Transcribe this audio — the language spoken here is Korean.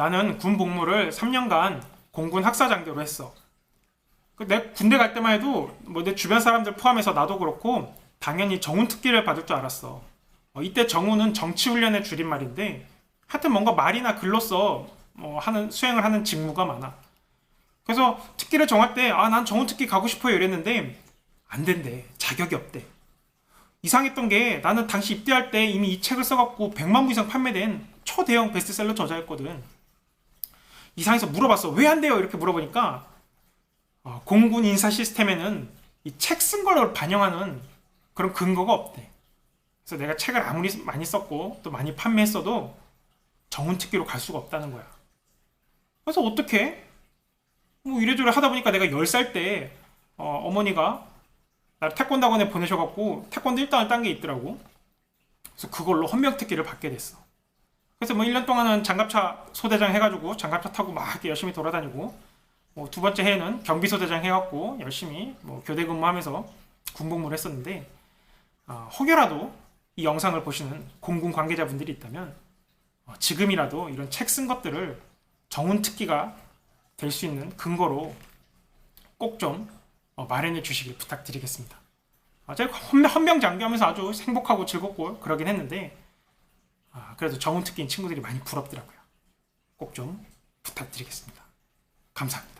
나는 군 복무를 3년간 공군 학사 장교로 했어. 그내 군대 갈 때만 해도 뭐 내 주변 사람들 포함해서 나도 그렇고 당연히 정훈 특기를 받을 줄 알았어. 어, 이때 정훈은 정치 훈련의 줄임말인데 하여튼 뭔가 말이나 글로써 뭐 하는 수행을 하는 직무가 많아. 그래서 특기를 정할 때 아 난 정훈 특기 가고 싶어요 이랬는데 안 된대. 자격이 없대. 이상했던 게 나는 당시 입대할 때 이미 이 책을 써갖고 100만 부 이상 판매된 초대형 베스트셀러 저자였거든. 이상해서 물어봤어. 왜 안 돼요? 이렇게 물어보니까 어, 공군 인사 시스템에는 이 책 쓴 걸 반영하는 그런 근거가 없대. 그래서 내가 책을 아무리 많이 썼고 또 많이 판매했어도 정훈 특기로 갈 수가 없다는 거야. 그래서 어떻게? 뭐 이래저래 하다 보니까 내가 10살 때 어, 어머니가 나를 태권도 학원에 보내셔갖고 태권도 1단을 딴 게 있더라고. 그래서 그걸로 헌병 특기를 받게 됐어. 그래서 뭐 1년 동안은 장갑차 소대장 해가지고 장갑차 타고 막 열심히 돌아다니고 뭐 두 번째 해에는 경비 소대장 해갖고 열심히 뭐 교대 근무하면서 군복무를 했었는데 아, 혹여라도 이 영상을 보시는 공군 관계자분들이 있다면 어, 지금이라도 이런 책 쓴 것들을 정훈 특기가 될 수 있는 근거로 꼭좀 마련해 주시길 부탁드리겠습니다. 아, 제가 헌- 헌병 장교하면서 아주 행복하고 즐겁고 그러긴 했는데 아, 그래도 정훈 특기인 친구들이 많이 부럽더라고요. 꼭 좀 부탁드리겠습니다. 감사합니다.